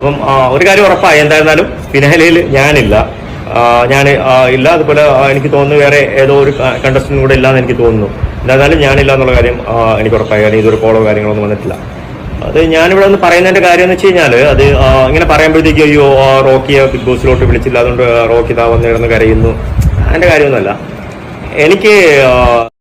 അപ്പം ഒരു കാര്യം ഉറപ്പായി. എന്തായിരുന്നാലും ഫിനാലയിൽ ഞാനില്ല. ഞാൻ ഇല്ല. അതുപോലെ എനിക്ക് തോന്നുന്നു വേറെ ഏതോ ഒരു കണ്ടസ്റ്റന്റ് കൂടെ ഇല്ലാന്ന് എനിക്ക് തോന്നുന്നു. എന്തായിരുന്നാലും ഞാനില്ല എന്നുള്ള കാര്യം എനിക്ക് ഉറപ്പായി. കാരണം ഇതൊരു കോളോ കാര്യങ്ങളൊന്നും വന്നിട്ടില്ല. അത് ഞാനിവിടെ ഒന്ന് പറയുന്നതിന്റെ കാര്യം എന്ന് വെച്ച് കഴിഞ്ഞാൽ അത് ഇങ്ങനെ പറയുമ്പോഴത്തേക്ക് അയ്യോ റോക്കിയെ ബിഗ് ബോസിലോട്ട് വിളിച്ചില്ല. അതുകൊണ്ട് റോക്കി താ വന്നിടന്ന് കരയുന്നു. അതിന്റെ കാര്യമൊന്നുമല്ല. എനിക്ക്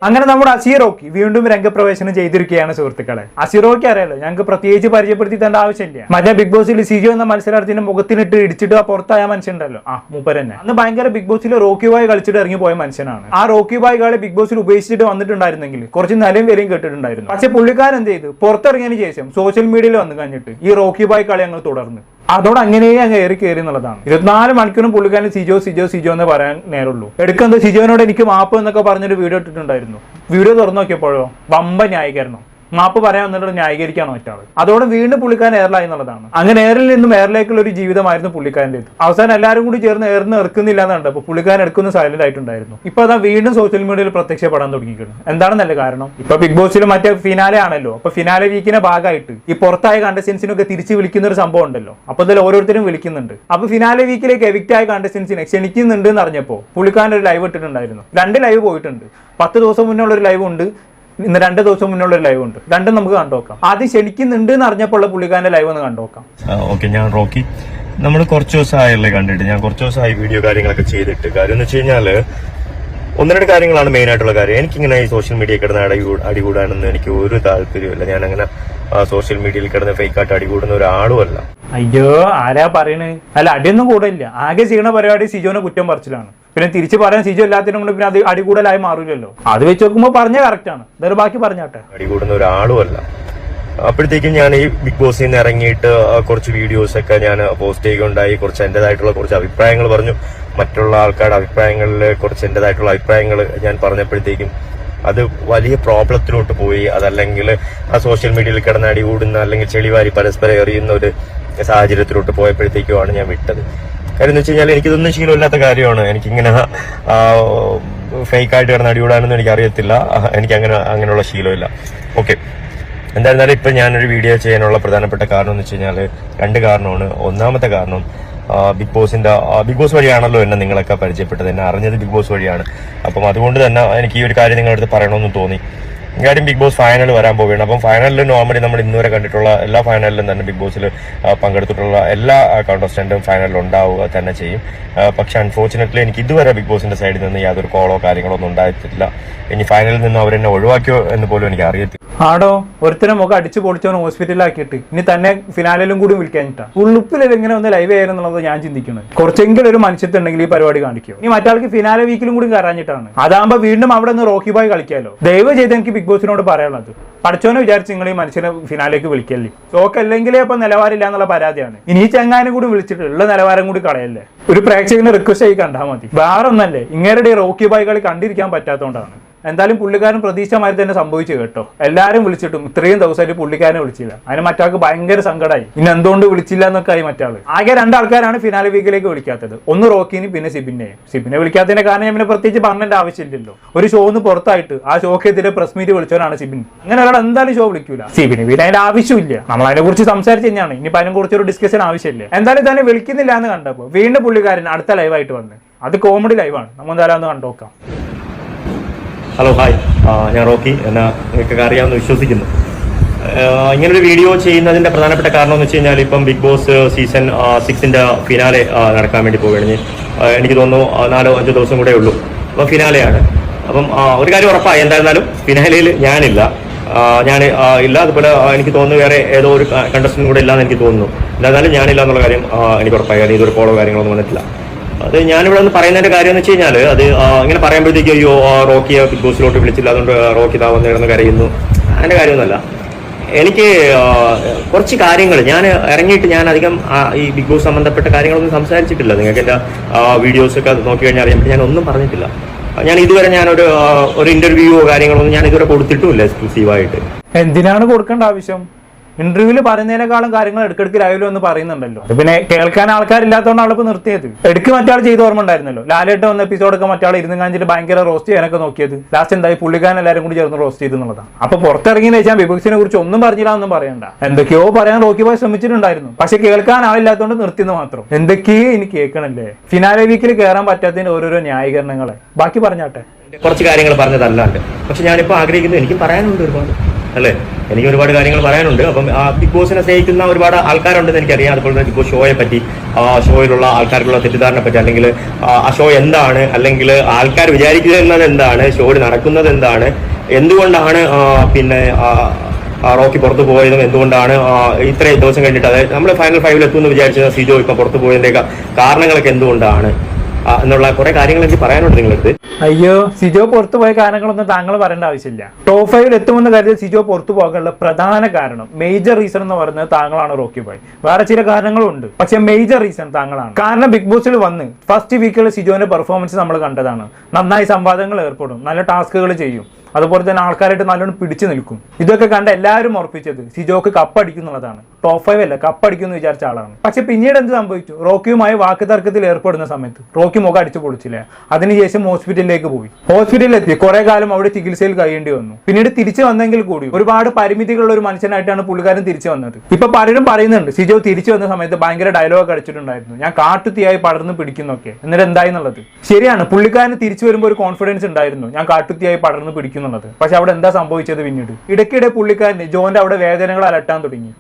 അങ്ങനെ നമ്മുടെ അസീറോക്ക് വീണ്ടും രംഗപ്രവേശനം ചെയ്തിരിക്കുകയാണ് സുഹൃത്തുക്കളെ. അസീറോക്ക് അറിയാലോ ഞങ്ങൾക്ക് പ്രത്യേകിച്ച് പരിചയപ്പെടുത്തി തേണ്ട ആവശ്യമില്ല. മറ്റേ ബിഗ് ബോസിൽ സിജോ എന്ന മത്സരാർത്ഥിന്റെ മുഖത്തിനിട്ട് ഇടിച്ചിട്ട് ആ പുറത്തായ മനുഷ്യനുണ്ടല്ലോ. ആ മൂപ്പരന്നെ. അന്ന് ഭയങ്കര ബിഗ് ബോസിൽ റോക്കി ബായ് കളിച്ചിട്ട് ഇറങ്ങി പോയ മനുഷ്യനാണ്. ആ റോക്കി ബായ് കളി ബിഗ് ബോസിൽ ഉപേക്ഷിച്ചിട്ട് വന്നിട്ടുണ്ടായിരുന്നെങ്കിൽ കുറച്ച് നിലയും വിലയും കേട്ടിട്ടുണ്ടായിരുന്നു. പക്ഷെ പുള്ളിക്കാരൻ എന്ത് ചെയ്തു? പുറത്തിറങ്ങിയതിന് ശേഷം സോഷ്യൽ മീഡിയയിൽ വന്നു കഴിഞ്ഞിട്ട് ഈ റോക്കി ബായ് കളി ഞങ്ങൾ തുടർന്ന്. അതോടെ അങ്ങനെ അങ്ങ് ഏറി കയറി എന്നുള്ളതാണ്. ഇരുപത്തിനാല് മണിക്കൂറും പുള്ളിക്കാരൻ സിജോ സിജോ സിജോ എന്ന് പറയാൻ നേരുള്ളൂ എടുക്കുന്നത് സിജോനോട് എനിക്ക് മാപ്പ് എന്നൊക്കെ പറഞ്ഞൊരു വീഡിയോ ഇട്ടിട്ടുണ്ടായിരുന്നു. വീഡിയോ തുറന്നു നോക്കിയപ്പോഴോ? വമ്പ ന്യായീകരണം മാപ്പ് പറയാൻ വന്നിട്ട് ന്യായീകരിക്കാനോ മറ്റാൾ അതോടെ വീണ്ടും പുള്ളിക്കാരൻ എയറിലായി എന്നുള്ളതാണ്. അങ്ങനെ എയറിൽ നിന്നും എയറിലേക്കുള്ള ഒരു ജീവിതമായിരുന്നു പുള്ളിക്കാരന്റെ അവസാനം എല്ലാവരും കൂടി ചേർന്ന് എയർന്ന് ഇറക്കുന്നില്ല എന്നുണ്ട് അപ്പൊ പുള്ളിക്കാരൻ എടുക്കുന്ന സൈലന്റ് ആയിട്ടുണ്ടായിരുന്നു. ഇപ്പൊ അതാ വീണ്ടും സോഷ്യൽ മീഡിയയിൽ പ്രത്യക്ഷപ്പെടാൻ തുടങ്ങിയിട്ടുണ്ട് എന്താണെന്നല്ല കാരണം? ഇപ്പൊ ബിഗ് ബോസിൽ മറ്റേ ഫിനാലെ ആണല്ലോ. അപ്പൊ ഫിനാലെ വീക്കിന്റെ ഭാഗമായിട്ട് ഈ പുറത്തായ കണ്ടസ്റ്റൻസിനൊക്കെ തിരിച്ച് വിളിക്കുന്ന ഒരു സംഭവം ഉണ്ടല്ലോ. അപ്പൊ ഇതിൽ ഓരോരുത്തരും വിളിക്കുന്നുണ്ട്. അപ്പൊ ഫിനാലെ വീക്കിലേക്ക് എവിക്റ്റ് ആയ കണ്ടസ്റ്റൻസിനെ ക്ഷണിക്കുന്നുണ്ട് എന്ന് അറിഞ്ഞപ്പോൾ പുള്ളിക്കാരൻ ഒരു ലൈവ് ഇട്ടിട്ടുണ്ടായിരുന്നു. രണ്ട് ലൈവ് പോയിട്ടുണ്ട്. പത്ത് ദിവസം മുന്നേ ഉള്ള ഒരു ലൈവ് ഉണ്ട്. ഇന്ന് രണ്ട് ദിവസം മുന്നുള്ള ഒരു ലൈവ് ഉണ്ട്. രണ്ടും നമുക്ക് കണ്ടുനോക്കാം ആദ്യം ക്ഷണിക്കുന്നുണ്ട് എന്ന് അറിഞ്ഞപ്പോൾ പുള്ളിക്കാരന്റെ ലൈവ് ഒന്ന് കണ്ടുനോക്കാം ഓക്കെ ഞാൻ റോക്കി. നമ്മൾ കുറച്ച് ദിവസമായല്ലേ കണ്ടിട്ട്? ഞാൻ കുറച്ച് ദിവസമായി വീഡിയോ കാര്യങ്ങളൊക്കെ ചെയ്തിട്ട്. കാര്യം എന്ന് വെച്ച് കഴിഞ്ഞാൽ ഒന്ന് രണ്ട് കാര്യങ്ങളാണ് മെയിൻ ആയിട്ടുള്ള കാര്യം. എനിക്കിങ്ങനെ ഈ സോഷ്യൽ മീഡിയ കിടന്ന് അടി അടികൂടാനൊന്നും എനിക്ക് ഒരു താല്പര്യമില്ല ഞാൻ അങ്ങനെ സോഷ്യൽ മീഡിയയിൽ കിടന്ന് ഫേക്കായിട്ട് അടികൂടുന്ന ഒരാളുമല്ല അയ്യോ ആരാ പറയണേ? അല്ല അടിയൊന്നും കൂടില്ല ആകെ ചെയ്യണ പരിപാടി സിജോനെ കുറ്റം പറിച്ചിലാണ്. പിന്നെ തിരിച്ച് പറയാൻ സീജോ എല്ലാത്തിനും കൊണ്ട് പിന്നെ അത് അടികൂടലായി മാറില്ലല്ലോ അത് വെച്ച് നോക്കുമ്പോൾ പറഞ്ഞ കറക്റ്റ് ആണ്. ഇതൊരു ബാക്കി പറഞ്ഞാട്ടെ. അടികൂടുന്ന ഒരാളുമല്ല അപ്പോഴത്തേക്കും ഞാൻ ഈ ബിഗ് ബോസിൽ നിന്ന് ഇറങ്ങിയിട്ട് കുറച്ച് വീഡിയോസ് ഒക്കെ ഞാൻ പോസ്റ്റ് ചെയ്യുകയുണ്ടായി. കുറച്ച് എന്റേതായിട്ടുള്ള കുറച്ച് അഭിപ്രായങ്ങൾ പറഞ്ഞു. മറ്റുള്ള ആൾക്കാരുടെ അഭിപ്രായങ്ങളിൽ കുറച്ച് എന്റേതായിട്ടുള്ള അഭിപ്രായങ്ങൾ ഞാൻ പറഞ്ഞപ്പോഴത്തേക്കും അത് വലിയ പ്രോബ്ലത്തിലോട്ട് പോയി. അതല്ലെങ്കിൽ ആ സോഷ്യൽ മീഡിയയിൽ കിടന്ന് അടികൂടുന്ന അല്ലെങ്കിൽ ചെളിവാരി പരസ്പരം എറിയുന്ന ഒരു സാഹചര്യത്തിലോട്ട് പോയപ്പോഴത്തേക്കുമാണ് ഞാൻ വിട്ടത്. കാര്യം എന്ന് വെച്ച് കഴിഞ്ഞാൽ എനിക്കിതൊന്നും ശീലമില്ലാത്ത കാര്യമാണ്. എനിക്കിങ്ങനെ ഫേക്കായിട്ട് കിടന്ന് അടികൂടാനൊന്നും എനിക്ക് അറിയത്തില്ല എനിക്ക് അങ്ങനെ അങ്ങനെയുള്ള ശീലമില്ല. ഓക്കെ. എന്തായിരുന്നാലും ഇപ്പം ഞാനൊരു വീഡിയോ ചെയ്യാനുള്ള പ്രധാനപ്പെട്ട കാരണം എന്ന് വെച്ച് കഴിഞ്ഞാൽ രണ്ട് കാരണമാണ്. ഒന്നാമത്തെ കാരണം ബിഗ് ബോസിന്റെ ബിഗ് ബോസ് വഴിയാണല്ലോ എന്നെ നിങ്ങളൊക്കെ പരിചയപ്പെട്ടത്. എന്നെ അറിഞ്ഞത് ബിഗ് ബോസ് വഴിയാണ്. അപ്പം അതുകൊണ്ട് തന്നെ എനിക്ക് ഈ ഒരു കാര്യം നിങ്ങളുടെ അടുത്ത് പറയണമെന്ന് തോന്നി. കാര്യം ബിഗ് ബോസ് ഫൈനൽ വരാൻ പോവുകയാണ്. അപ്പം ഫൈനലിൽ നോർമലി നമ്മൾ ഇന്നുവരെ കണ്ടിട്ടുള്ള എല്ലാ ഫൈനലിലും തന്നെ ബിഗ് ബോസിൽ പങ്കെടുത്തിട്ടുള്ള എല്ലാ കണ്ടസ്റ്റന്റും ഫൈനലിൽ ഉണ്ടാവുക തന്നെ ചെയ്യും. പക്ഷെ അൺഫോർച്ചുനേറ്റ്ലി എനിക്ക് ഇതുവരെ ബിഗ് ബോസിന്റെ സൈഡിൽ നിന്ന് യാതൊരു കോളോ കാര്യങ്ങളോ ഒന്നും ഉണ്ടായിട്ടില്ല. ഇനി ഫൈനലിൽ നിന്ന് അവരെന്നെ ഒഴിവാക്കിയോ എന്ന് പോലും എനിക്ക് അറിയത്തില്ല. ആടോ ഒരുത്തരം മുഖം അടിച്ചു പൊളിച്ചവൻ ഹോസ്പിറ്റലിലാക്കിയിട്ട് ഇനി തന്നെ ഫിനാലിലും കൂടി വിളിക്കാനിട്ടാ ഉള്ളുപ്പിൽ ഇങ്ങനെ ഒന്ന് ലൈവ് ആയിരുന്നുള്ളത് ഞാൻ ചിന്തിക്കുന്നത് കുറച്ചെങ്കിലും ഒരു മനുഷ്യത്തുണ്ടെങ്കിൽ ഈ പരിപാടി കാണിക്കും. ഇനി മറ്റാൾക്ക് ഫിനാലെ വീക്കിലും കൂടി കയറാഞ്ഞിട്ടാണ് അതാകുമ്പോ വീണ്ടും അവിടെ നിന്ന് റോക്കി ബോയ് കളിക്കാലോ. ദയവ് ചെയ്ത് എനിക്ക് ബിഗ് ബോസിനോട് പറയാനുള്ളത്. പഠിച്ചോനെ വിചാരിച്ച് നിങ്ങൾ ഈ മനുഷ്യനെ ഫിനാലേക്ക് വിളിക്കല്ലേ? ഷോക്ക് അല്ലെങ്കിലേ ഇപ്പൊ നിലവാരമില്ല എന്നുള്ള പരാതിയാണ്. ഇനി ഈ ചങ്ങാനും കൂടി വിളിച്ചിട്ട് ഉള്ള നിലവാരം കൂടി കളയല്ലേ? ഒരു പ്രേക്ഷകനെ റിക്വസ്റ്റ് ആയി കണ്ടാൽ മതി. വേറെ ഒന്നല്ലേ ഇങ്ങനെ റോക്കി ബോയ് കളി കണ്ടിരിക്കാൻ പറ്റാത്തതുകൊണ്ടാണ്. എന്തായാലും പുള്ളിക്കാരൻ പ്രതീക്ഷമാരി തന്നെ സംഭവിച്ചു കേട്ടോ. എല്ലാവരും വിളിച്ചിട്ടും ഇത്രയും ദിവസമായിട്ട് പുള്ളിക്കാരനെ വിളിച്ചില്ല. അതിന് മറ്റാൾക്ക് ഭയങ്കര സങ്കടമായി ഇനി എന്തുകൊണ്ട് വിളിച്ചില്ല എന്നൊക്കെ ആയി മറ്റാൾ ആകെ രണ്ടാൾക്കാരാണ് ഫിനാലെ വീക്കിലേക്ക് വിളിക്കാത്തത്. ഒന്ന് റോക്കിനും പിന്നെ സിബിനെയും സിബിനെ വിളിക്കാത്തതിന്റെ കാരണം ഞാൻ പിന്നെ പ്രത്യേകിച്ച് പറഞ്ഞതിന്റെ ആവശ്യമില്ലല്ലോ. ഒരു ഷോ ഒന്ന് പുറത്തായിട്ട് ആ ഷോക്കെതിരെ പ്രസ് മീറ്റ് വിളിച്ചവനാണ് സിബിൻ. അങ്ങനെ ഒരാൾ എന്തായാലും ഷോ വിളിക്കൂല. സിബിന് പിന്നെ അതിന്റെ ആവശ്യമില്ല. നമ്മൾ അതിനെ കുറിച്ച് സംസാരിച്ച് തന്നെയാണ്. ഇനി അതിനെ കുറിച്ച് ഒരു ഡിസ്കഷൻ ആവശ്യമില്ല. എന്തായാലും തന്നെ വിളിക്കുന്നില്ല എന്ന് കണ്ടപ്പോൾ വീണ്ടും പുള്ളിക്കാരൻ അടുത്ത ലൈവായിട്ട് വന്ന്. അത് കോമഡി ലൈവാണ് നമ്മൾ എന്തായാലും ഒന്ന് കണ്ടോക്കാം. ഹലോ ഹായ് ഞാൻ റോക്കി എന്നെ നിങ്ങൾക്കൊക്കെ അറിയാമെന്ന് വിശ്വസിക്കുന്നു. ഇങ്ങനൊരു വീഡിയോ ചെയ്യുന്നതിന്റെ പ്രധാനപ്പെട്ട കാരണം എന്ന് വെച്ച് കഴിഞ്ഞാൽ ഇപ്പം ബിഗ് ബോസ് സീസൺ സിക്സിന്റെ ഫിനാലെ നടക്കാൻ വേണ്ടി പോവുകയാണ്. എനിക്ക് തോന്നുന്നു നാലോ അഞ്ചോ ദിവസം കൂടെ ഉള്ളൂ. അപ്പം ഫിനാലെയാണ് അപ്പം ഒരു കാര്യം ഉറപ്പായി. എന്തായിരുന്നാലും ഫിനാലയിൽ ഞാനില്ല. ഞാൻ ഇല്ല. അതുപോലെ എനിക്ക് തോന്നുന്നു വേറെ ഏതോ ഒരു കണ്ടസ്റ്റന്റ് കൂടെ ഇല്ലാന്ന് എനിക്ക് തോന്നുന്നു. എന്തായിരുന്നാലും ഞാനില്ല എന്നുള്ള കാര്യം എനിക്ക് ഉറപ്പായി. കാരണം ഇതൊരു കോളോ കാര്യങ്ങളൊന്നും വന്നിട്ടില്ല. അത് ഞാനിവിടെ ഒന്ന് പറയുന്നതിന്റെ കാര്യം എന്ന് വെച്ച് കഴിഞ്ഞാൽ അത് ഇങ്ങനെ പറയുമ്പോഴത്തേക്ക് അയ്യോ റോക്കി റോക്കിയെ ബിഗ് ബോസിലോട്ട് വിളിച്ചില്ല അതുകൊണ്ട് റോക്കി താ വന്ന് കിടന്ന് കരയുന്നു. അതിന്റെ കാര്യമൊന്നുമല്ല. എനിക്ക് കുറച്ച് കാര്യങ്ങൾ ഞാൻ ഇറങ്ങിയിട്ട് ഞാൻ അധികം ഈ ബിഗ് ബോസ് സംബന്ധപ്പെട്ട കാര്യങ്ങളൊന്നും സംസാരിച്ചിട്ടില്ല. നിങ്ങൾക്ക് എന്റെ വീഡിയോസ് ഒക്കെ നോക്കി കഴിഞ്ഞാൽ അറിയാം. ഞാൻ ഒന്നും പറഞ്ഞിട്ടില്ല. ഞാൻ ഇതുവരെ ഞാനൊരു ഒരു ഇന്റർവ്യൂവോ കാര്യങ്ങളൊന്നും ഞാൻ ഇതുവരെ കൊടുത്തിട്ടുമില്ല എക്സ്ക്ലൂസീവായിട്ട് എന്തിനാണ് കൊടുക്കേണ്ട ആവശ്യം? ഇന്റർവ്യൂവിൽ പറയുന്നതിനേക്കാളും കാര്യങ്ങൾ എടുക്കെടുക്ക് ലൈവിൽ വന്ന് പറയുന്നുണ്ടല്ലോ. പിന്നെ കേൾക്കാൻ ആൾക്കാരില്ലാത്തതുകൊണ്ട് ആളിപ്പോ നിർത്തിയത്. എടുക്ക് മറ്റാൾ ചെയ്ത് ഓർമ്മ ഉണ്ടായിരുന്നല്ലോ. ലാലേട്ട് വന്ന എപ്പിസോഡൊക്കെ മറ്റാൾ ഇരുന്ന് കാണിച്ചിട്ട് ഭയങ്കര റോസ്റ്റ് ചെയ്യാനൊക്കെ നോക്കിയത്. ലാസ്റ്റ് എന്തായി? പുള്ളിക്കാരൻ എല്ലാവരും കൂടി ചേർന്ന് റോസ്റ്റ് ചെയ്തു എന്നുള്ളതാണ്. അപ്പൊ പുറത്തിറങ്ങിയെന്ന് വെച്ചാൽ വിഭക്സിനെ കുറിച്ച് ഒന്നും പറഞ്ഞില്ല ഒന്നും പറയണ്ട. എന്തൊക്കെയോ പറയാൻ റോക്കി പോയി ശ്രമിച്ചിട്ടുണ്ടായിരുന്നു. പക്ഷെ കേൾക്കാൻ ആളില്ലാത്തതുകൊണ്ട് നിർത്തിയെന്ന് മാത്രം. എന്തൊക്കെയോ ഇനി കേൾക്കണല്ലേ? ഫിനാലെ വീക്കിൽ കയറാൻ പറ്റാത്തതിന്റെ ഓരോരോ ന്യായീകരണങ്ങളെ. ബാക്കി പറഞ്ഞാട്ടെ. കുറച്ച് കാര്യങ്ങൾ പറഞ്ഞതല്ലാണ്ട്. പക്ഷെ ഞാനിപ്പോൾ ആഗ്രഹിക്കുന്നത് എനിക്ക് പറയാനുണ്ട് ഒരുപാട്. അല്ലേ? എനിക്ക് ഒരുപാട് കാര്യങ്ങൾ പറയാനുണ്ട്. അപ്പം ബിഗ് ബോസിനെ സ്നേഹിക്കുന്ന ഒരുപാട് ആൾക്കാരുണ്ടെന്ന് എനിക്കറിയാം. അതുപോലെ തന്നെ ബിഗ് ബോസ് ഷോയെ പറ്റി ആ ഷോയിലുള്ള ആൾക്കാർക്കുള്ള തെറ്റിദ്ധാരണ പറ്റി അല്ലെങ്കിൽ ആ ഷോ എന്താണ്? അല്ലെങ്കിൽ ആൾക്കാർ വിചാരിക്കുന്നത് എന്താണ്? ഷോയിൽ നടക്കുന്നത് എന്താണ്? എന്തുകൊണ്ടാണ് പിന്നെ റോക്കി പുറത്തു പോയതും എന്തുകൊണ്ടാണ് ഇത്രയും ദിവസം കഴിഞ്ഞിട്ട് അതായത് നമ്മൾ ഫൈനൽ ഫൈവിൽ എത്തുമെന്ന് വിചാരിച്ചത് സിജോ ഇപ്പം പുറത്തു പോയതിന്റെയൊക്കെ കാരണങ്ങളൊക്കെ എന്തുകൊണ്ടാണ്? എന്നുള്ള കുറെ കാര്യങ്ങൾ എനിക്ക് പറയാനുണ്ട് നിങ്ങളടുത്ത്. അയ്യോ സിജോ പുറത്തു പോയ കാരണങ്ങളൊന്നും താങ്കൾ പറയേണ്ട ആവശ്യമില്ല. ടോപ്പ് ഫൈവിൽ എത്തുമെന്ന് കരുതി സിജോ പുറത്തു പോകാനുള്ള പ്രധാന കാരണം മേജർ റീസൺ എന്ന് പറയുന്നത് താങ്കളാണ് റോക്കി ബോയ്. വേറെ ചില കാരണങ്ങളും ഉണ്ട് പക്ഷെ മേജർ റീസൺ താങ്കളാണ്. കാരണം ബിഗ് ബോസിൽ വന്ന് ഫസ്റ്റ് വീക്കിൽ സിജോന്റെ പെർഫോമൻസ് നമ്മൾ കണ്ടതാണ്. നന്നായി സംവാദങ്ങൾ ഏർപ്പെടും നല്ല ടാസ്കുകൾ ചെയ്യും. അതുപോലെ തന്നെ ആൾക്കാരായിട്ട് നല്ലോണം പിടിച്ചു നിൽക്കും. ഇതൊക്കെ കണ്ട് എല്ലാവരും ഉറപ്പിച്ചത് സിജോക്ക് കപ്പടിക്കും എന്നുള്ളതാണ്. ടോപ്പ് ഫൈവ് അല്ല കപ്പ് അടിക്കുമെന്ന് വിചാരിച്ച ആളാണ്. പക്ഷെ പിന്നീട് എന്ത് സംഭവിച്ചു? റോക്കിയുമായി വാക്ക് തർക്കത്തിൽ ഏർപ്പെടുന്ന സമയത്ത് റോക്കി മുഖം അടിച്ചു പൊളിച്ചില്ലേ? അതിനുശേഷം ഹോസ്പിറ്റലിലേക്ക് പോയി. ഹോസ്പിറ്റലിൽ എത്തി കുറെ കാലം അവിടെ ചികിത്സയിൽ കഴിയേണ്ടി വന്നു. പിന്നീട് തിരിച്ചു വന്നെങ്കിൽ കൂടി ഒരുപാട് പരിമിതികളുള്ള ഒരു മനുഷ്യനായിട്ടാണ് പുള്ളിക്കാരൻ തിരിച്ചു വന്നത്. ഇപ്പൊ പലരും പറയുന്നുണ്ട് സിജോ തിരിച്ചു വന്ന സമയത്ത് ഭയങ്കര ഡയലോഗ് അടിച്ചിട്ടുണ്ടായിരുന്നു. ഞാൻ കാട്ടുത്തിയായി പടർന്ന് പിടിക്കുന്നൊക്കെ. എന്നിട്ട് എന്തായി എന്നുള്ളത്? ശരിയാണ് പുള്ളിക്കാരന് തിരിച്ചു വരുമ്പോൾ ഒരു കോൺഫിഡൻസ് ഉണ്ടായിരുന്നു. ഞാൻ കാട്ടുത്തിയായി പടർന്ന് പിടിക്കുന്നുള്ളത്. പക്ഷെ അവിടെ എന്താ സംഭവിച്ചത് പിന്നീട്? ഇടയ്ക്കിടെ പുള്ളിക്കാരന് ജോന്റെ അവിടെ വേദനകൾ അലട്ടാൻ തുടങ്ങി.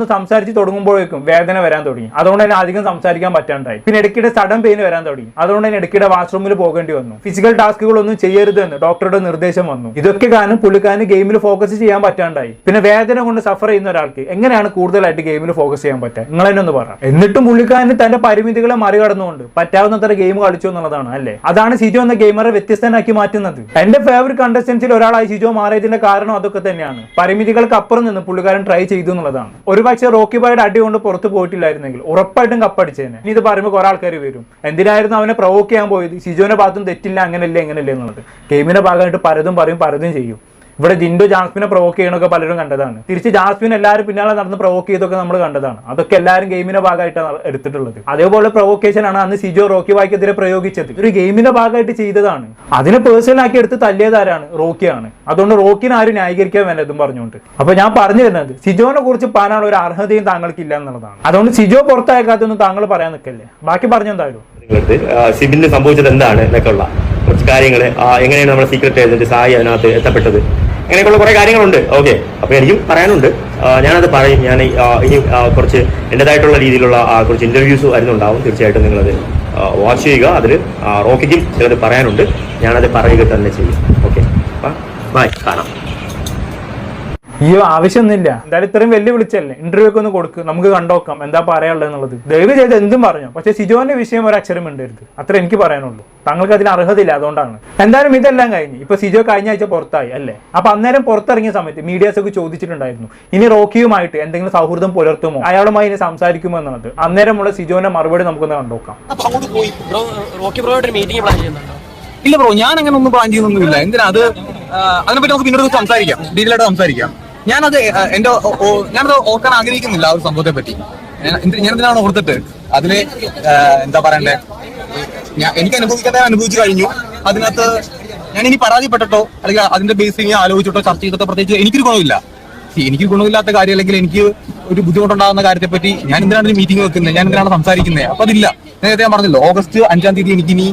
ആളുകളോടൊന്ന് സംസാരിച്ച് തുടങ്ങുമ്പോഴേക്കും വേദന വരാൻ തുടങ്ങി. അതുകൊണ്ട് തന്നെ അധികം സംസാരിക്കാൻ പറ്റാണ്ടായി. പിന്നെ ഇടയ്ക്കിടെ സഡൻ പെയിൻ വരാൻ തുടങ്ങി. അതുകൊണ്ട് തന്നെ ഇടയ്ക്കിടെ വാഷ്റൂമിൽ പോകേണ്ടി വന്നു. ഫിസിക്കൽ ടാസ്കുകളൊന്നും ചെയ്യരുത് എന്ന് ഡോക്ടറുടെ നിർദ്ദേശം വന്നു. ഇതൊക്കെ കാരണം പുള്ളിക്കാരന് ഗെയിമിൽ ഫോക്കസ് ചെയ്യാൻ പറ്റാണ്ടായി. പിന്നെ വേദന കൊണ്ട് സഫർ ചെയ്യുന്ന ഒരാൾക്ക് എങ്ങനെയാണ് കൂടുതലായിട്ട് ഗെയിമിൽ ഫോക്കസ് ചെയ്യാൻ പറ്റുക? നിങ്ങൾ തന്നെ ഒന്ന് പറ. എന്നിട്ടും പുള്ളിക്കാരന് തന്റെ പരിമിതികളെ മറികടന്നുകൊണ്ട് പറ്റാവുന്നത്ര ഗെയിം കളിച്ചു എന്നുള്ളതാണ് അല്ലേ? അതാണ് സിജോ എന്ന ഗെയിമറെ വ്യത്യസ്തനാക്കി മാറ്റുന്നത്. എന്റെ ഫേവറേറ്റ് കണ്ടസ്റ്റൻസിൽ ഒരാളായി സിജോ മാറിയതിന്റെ കാരണം അതൊക്കെ തന്നെയാണ്. പരിമിതികൾക്ക് അപ്പുറം നിന്ന് പുള്ളിക്കാരൻ ട്രൈ ചെയ്തു എന്നുള്ളതാണ്. ഒരുപക്ഷെ റോക്കി ബോയുടെ അടി കൊണ്ട് പുറത്ത് പോയിട്ടില്ലായിരുന്നെങ്കിൽ ഉറപ്പായിട്ടും കപ്പടിച്ചേനെ ഇനി ഇത് പറയുമ്പോൾ കുറെ ആൾക്കാർ വരും. എന്തിനായിരുന്നു അവനെ പ്രൊവോക്ക് ചെയ്യാൻ പോയത്? സിജോന്റെ ഭാഗത്തും തെറ്റില്ല അങ്ങനെയല്ലേ എങ്ങനെയല്ലേ എന്നുള്ളത്. ഗെയിമിന്റെ ഭാഗമായിട്ട് പലതും പറയും പലതും ചെയ്യും. ഇവിടെ ജിൻഡു ജാസ്മിനെ പ്രൊവോക്ക് ചെയ്യണമൊക്കെ പലരും കണ്ടതാണ്. തിരിച്ച് ജാസ്മിൻ എല്ലാവരും പിന്നാലെ നടന്ന് പ്രൊവോക്ക് ചെയ്തൊക്കെ നമ്മൾ കണ്ടതാണ്. അതൊക്കെ എല്ലാവരും ഗെയിമിന്റെ ഭാഗമായിട്ടാണ് എടുത്തിട്ടുള്ളത്. അതേപോലെ പ്രൊവോക്കേഷൻ ആണ് അന്ന് സിജോ റോക്കി വായിക്കെതിരെ പ്രയോഗിച്ചത്. ഒരു ഗെയിമിന്റെ ഭാഗമായിട്ട് ചെയ്തതാണ്. അതിനെ പേഴ്സണൽ ആക്കി എടുത്ത് തല്ലിയതാരാണ് റോക്കിയാണ്. അതുകൊണ്ട് റോക്കിനെ ആരും ന്യായീകരിക്കാൻ വേണ്ടതും പറഞ്ഞുകൊണ്ട്. അപ്പൊ ഞാൻ പറഞ്ഞു തരുന്നത് സിജോനെ കുറിച്ച് പറയാനുള്ള ഒരു അർഹതയും താങ്കൾക്ക് ഇല്ല എന്നുള്ളതാണ്. അതുകൊണ്ട് സിജോ പുറത്താക്കാത്തൊന്നും താങ്കൾ പറയാൻ നിൽക്കല്ലേ? ബാക്കി പറഞ്ഞു എന്തായാലും? നിങ്ങളടുത്ത് സിബിന് സംഭവിച്ചത് എന്താണ് എന്നൊക്കെയുള്ള കുറച്ച് കാര്യങ്ങൾ എങ്ങനെയാണ് നമ്മുടെ സീക്രട്ട് ഏജന്റ് സായി അതിനകത്ത് എത്തപ്പെട്ടത്? അങ്ങനെയൊക്കെയുള്ള കുറെ കാര്യങ്ങളുണ്ട്. ഓക്കെ അപ്പൊ എനിക്കും പറയാനുണ്ട്. ഞാനത് പറയും. ഞാൻ ഇനി കുറച്ച് എന്റെതായിട്ടുള്ള രീതിയിലുള്ള കുറച്ച് ഇന്റർവ്യൂസ് വരുന്നുണ്ടാവും. തീർച്ചയായിട്ടും നിങ്ങളത് വാച്ച് ചെയ്യുക. അതിൽ റോക്കിക്കും ചിലത് പറയാനുണ്ട്. ഞാനത് പറയുക തന്നെ ചെയ്യും. ഓക്കെ ബൈ കാണാം. ഈ ആവശ്യമൊന്നുമില്ല. എന്തായാലും ഇത്രയും വെല്ലുവിളിച്ചല്ലേ ഇന്റർവ്യൂ ഒക്കെ ഒന്ന് കൊടുക്ക്. നമുക്ക് കണ്ടോക്കാം. എന്താ പറയാനുള്ളത് എന്നുള്ളത്. ദയവ് ചെയ്ത് എന്തും പറഞ്ഞു. പക്ഷെ സിജോന്റെ വിഷയം ഒരു അക്ഷരം ഉണ്ടായിരുന്നു അത്ര എനിക്ക് പറയാനുള്ളൂ. താങ്കൾക്ക് അതിന് അർഹതയില്ല അതുകൊണ്ടാണ്. എന്തായാലും ഇതെല്ലാം കഴിഞ്ഞ്. ഇപ്പൊ സിജോ കഴിഞ്ഞ ആഴ്ച പുറത്തായി അല്ലേ? അപ്പൊ അന്നേരം പുറത്തിറങ്ങിയ സമയത്ത് മീഡിയാസ് ഒക്കെ ചോദിച്ചിട്ടുണ്ടായിരുന്നു. ഇനി റോക്കിയുമായിട്ട് എന്തെങ്കിലും സൗഹൃദം പുലർത്തുമോ? അയാളുമായി ഇനി സംസാരിക്കുമോ എന്നുള്ളത്. അന്നേരമുള്ള സിജോന്റെ മറുപടി നമുക്കൊന്ന് കണ്ടോക്കാം. അപ്പൊ അങ്ങോട്ട് പോയി. റോക്കി ബ്രോയുടെ മീറ്റിംഗ് പ്ലാൻ ചെയ്യുന്നുണ്ടോ? ഇല്ല ബ്രോ ഞാൻ അങ്ങനെ ഒന്നും പ്ലാൻ ചെയ്യുന്നൊന്നുമില്ല. എന്തിനാ? അത് അതിനെപ്പറ്റി നമുക്ക് പിന്നീട് സംസാരിക്കാം. ഡീറ്റെയിൽ ആയിട്ട് സംസാരിക്കാം. ഞാനത് എന്റെ ഞാനത് ഓർക്കാൻ ആഗ്രഹിക്കുന്നില്ല ആ ഒരു സംഭവത്തെ പറ്റി ഞാൻ ഓർത്തിട്ട്? അതിൽ എന്താ പറയണ്ടേ? എനിക്ക് അനുഭവിക്കേണ്ട അനുഭവിച്ചു കഴിഞ്ഞു. അതിനകത്ത് ഞാൻ ഇനി പരാതിപ്പെട്ടിട്ടോ അല്ലെങ്കിൽ അതിന്റെ ബേസിൽ ആലോചിച്ചിട്ടോ ചർച്ച ചെയ്തിട്ടോ പ്രത്യേകിച്ച് എനിക്കൊരു ഗുണമില്ല. എനിക്ക് ഗുണമില്ലാത്ത കാര്യം അല്ലെങ്കിൽ എനിക്ക് ഒരു ബുദ്ധിമുട്ടുണ്ടാകുന്ന കാര്യത്തെ പറ്റി ഞാൻ എന്തിനാണ് ഒരു മീറ്റിംഗ് വെക്കുന്നത് ഞാൻ എന്തിനാണ് സംസാരിക്കുന്നത് അപ്പൊ അതില്ല. നേരത്തെ ഞാൻ പറഞ്ഞല്ലോ ഓഗസ്റ്റ് അഞ്ചാം തീയതി എനിക്ക് ഇനി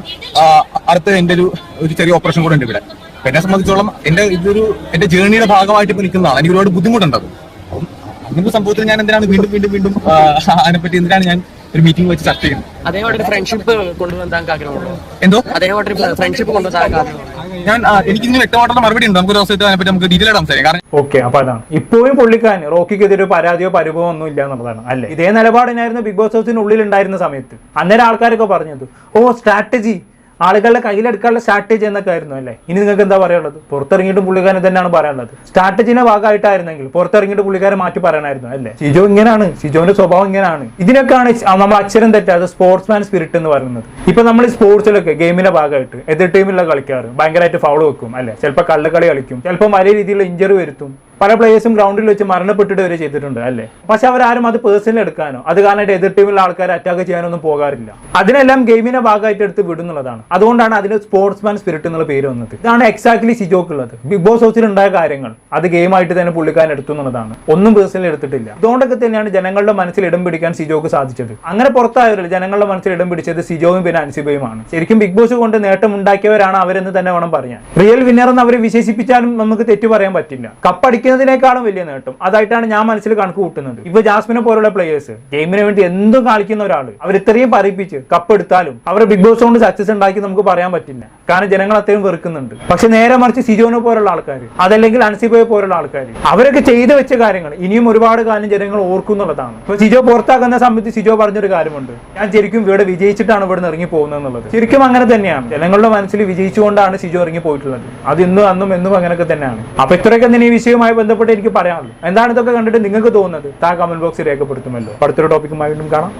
അടുത്ത എന്റെ ഒരു ചെറിയ ഓപ്പറേഷൻ കൂടെ ഉണ്ട് ഇവിടെ. എന്നെ സംബന്ധിച്ചോളം എന്റെ ഇതൊരു എന്റെ ജേർണിയുടെ ഭാഗമായിട്ട് ഇപ്പൊ നിൽക്കുന്നതാണ്. എനിക്ക് ഒരുപാട് ബുദ്ധിമുട്ടുണ്ട് അപ്പം അങ്ങനത്തെ സംഭവത്തിൽ ഞാൻ എന്തിനാണ് വീണ്ടും വീണ്ടും വീണ്ടും അതിനെ അതിനെപ്പറ്റി എന്തിനാണ് ഞാൻ ഒരു മീറ്റിംഗ് വെച്ച് ചർച്ച ചെയ്യുന്നത്? അതേപോലെ ഒരു ഫ്രണ്ട്ഷിപ്പ് എന്തോ? അതേപോലെ ഒരു ഫ്രണ്ട്ഷിപ്പ് ഞാൻ ആ, എനിക്ക് ഇതിന് വ്യക്തമായിട്ടുള്ള മറുപടി ഉണ്ട്. നമുക്ക് ദിവസത്തെ അതിനെപ്പറ്റി നമുക്ക് ഡീറ്റെയിൽ ആയിട്ട് സംസാരിക്കാം കാരണം ഓക്കെ അപ്പൊ അതാണ്. ഇപ്പോഴും പുള്ളിക്കാരൻ റോക്കിക്കെതിരെ ഒരു പരാതിയോ പരിഭവം ഒന്നും ഇല്ല എന്നുള്ളതാണ്. അല്ലേ? ഇതേ നിലപാടിനായിരുന്നു ബിഗ് ബോസ് ഹൗസിനുള്ളിൽ ഉണ്ടായിരുന്ന സമയത്ത്. അന്നേരം ആൾക്കാരൊക്കെ പറഞ്ഞത് ഓ സ്ട്രാറ്റജി ആളുകളുടെ കയ്യിലെടുക്കാനുള്ള സ്ട്രാറ്റജി എന്നൊക്കെ ആയിരുന്നു അല്ലേ? ഇനി നിങ്ങൾക്ക് എന്താ പറയാനുള്ളത്? പുറത്തിറങ്ങിയിട്ട് പുള്ളിക്കാരൻ തന്നെയാണ് പറയാനുള്ളത്. സ്ട്രാറ്റജിന്റെ ഭാഗമായിട്ടായിരുന്നെങ്കിൽ പുറത്തിറങ്ങിയിട്ട് പുള്ളിക്കാരെ മാറ്റി പറയണമായിരുന്നു അല്ലേ? സിജോ ഇങ്ങനെയാണ് സിജോന്റെ സ്വഭാവം ഇങ്ങനെയാണ് ഇതിനൊക്കെയാണ് നമ്മൾ അക്ഷരം തെറ്റാതെ സ്പോർട്സ്മാൻ സ്പിരിറ്റ് എന്ന് പറയുന്നത്. ഇപ്പൊ നമ്മൾ സ്പോർട്സിലൊക്കെ ഗെയിമിന്റെ ഭാഗമായിട്ട് എതിർ ടീമിലുള്ള കളിക്കാറ് ഭയങ്കരമായിട്ട് ഫൗൾ വെക്കും അല്ലെ? ചിലപ്പോൾ കള്ളക്കളി കളിക്കും. ചിലപ്പോൾ വലിയ രീതിയിലുള്ള ഇഞ്ചറി വരുത്തും. പല പ്ലേയേഴ്സും ഗ്രൗണ്ടിൽ വെച്ച് മരണപ്പെട്ടിട്ട് വരെ ചെയ്തിട്ടുണ്ട് അല്ലേ? പക്ഷെ അവരാരും അത് പേഴ്സണൽ എടുക്കാനോ അത് കാരണമായിട്ട് എതിർ ടീമിലുള്ള ആൾക്കാരെ അറ്റാക്ക് ചെയ്യാനൊന്നും പോകാറില്ല. അതിനെല്ലാം ഗെയിമിനെ ഭാഗമായിട്ട് എടുത്ത് വിടുന്നുള്ളതാണ്. അതുകൊണ്ടാണ് അതിന് സ്പോർട്സ്മാൻ സ്പിരിറ്റ് എന്നുള്ള പേര് വന്നത്. ഇതാണ് എക്സാക്ട്ലി സിജോക്ക് ഉള്ളത് ബിഗ് ബോസ് ഹൗസിൽ ഉണ്ടായ കാര്യങ്ങൾ. അത് ഗെയിമായിട്ട് തന്നെ പുള്ളിക്കാരൻ എടുത്തു എന്നുള്ളതാണ്. ഒന്നും പേഴ്സണൽ എടുത്തിട്ടില്ല. അതുകൊണ്ടൊക്കെ തന്നെയാണ് ജനങ്ങളുടെ മനസ്സിൽ ഇടം പിടിക്കാൻ സിജോക്ക് സാധിച്ചത്. അങ്ങനെ പുറത്തായവരല്ല ജനങ്ങളുടെ മനസ്സിൽ ഇടം പിടിച്ചത് സിജോയും പിന്നെ അൻസിബയുമാണ്. ശരിക്കും ബിഗ് ബോസ് കൊണ്ട് നേട്ടം ഉണ്ടാക്കിയവരാണ് അവരെന്ന് തന്നെ വേണം പറയാൻ. റിയൽ വിന്നർ എന്ന് അവരെ വിശേഷിപ്പിച്ചാലും നമുക്ക് തെറ്റു പറയാൻ പറ്റില്ല. കപ്പടിക്കുന്നതിനേക്കാളും വലിയ നേട്ടം. അതായിട്ടാണ് ഞാൻ മനസ്സിൽ കണക്ക് കൂട്ടുന്നത്. ഇപ്പൊ ജാസ്മിനെ പോലുള്ള പ്ലേയേഴ്സ് ഗെയിമിന് വേണ്ടി എന്തും കളിക്കുന്ന ഒരാൾ അവർ ഇത്രയും പറയിപ്പിച്ച് കപ്പെടുത്താലും അവരെ ബിഗ് ബോസ് കൊണ്ട് സക്സസ് ഉണ്ടാക്കി നമുക്ക് പറയാൻ പറ്റില്ല. കാരണം ജനങ്ങൾ അത്രയും വെറുക്കുന്നുണ്ട്. പക്ഷെ നേരെ മറിച്ച് സിജോനെ പോലുള്ള ആൾക്കാർ അതല്ലെങ്കിൽ അൻസിബോയെ പോലുള്ള ആൾക്കാർ അവരൊക്കെ ചെയ്തു വെച്ച കാര്യങ്ങൾ ഇനിയും ഒരുപാട് കാലം ജനങ്ങൾ ഓർക്കുന്നുള്ളതാണ്. ഇപ്പൊ സിജോ പുറത്താക്കുന്ന സമയത്ത് സിജോ പറഞ്ഞൊരു കാര്യമുണ്ട്. ഞാൻ ശരിക്കും ഇവിടെ വിജയിച്ചിട്ടാണ് ഇവിടെ നിന്ന് ഇറങ്ങി പോകുന്നത് എന്നുള്ളത്. ശരിക്കും അങ്ങനെ തന്നെയാണ്. ജനങ്ങളുടെ മനസ്സിൽ വിജയിച്ചുകൊണ്ടാണ് സിജോ ഇറങ്ങി പോയിട്ടുള്ളത്. അത് ഇന്നും അന്നും എന്നും അങ്ങനെയൊക്കെ തന്നെയാണ്. അപ്പൊ ഇത്രയൊക്കെ തന്നെ ഈ വിഷയവുമായി ബന്ധപ്പെട്ട് എനിക്ക് പറയാനുള്ളൂ. എന്താണ് ഇതൊക്കെ കണ്ടിട്ട് നിങ്ങൾക്ക് തോന്നുന്നത്? താ കമന്റ് ബോക്സിൽ രേഖപ്പെടുത്തുമല്ലോ. അടുത്തൊരു ടോപ്പിക്കുമായി വീണ്ടും കാണാം.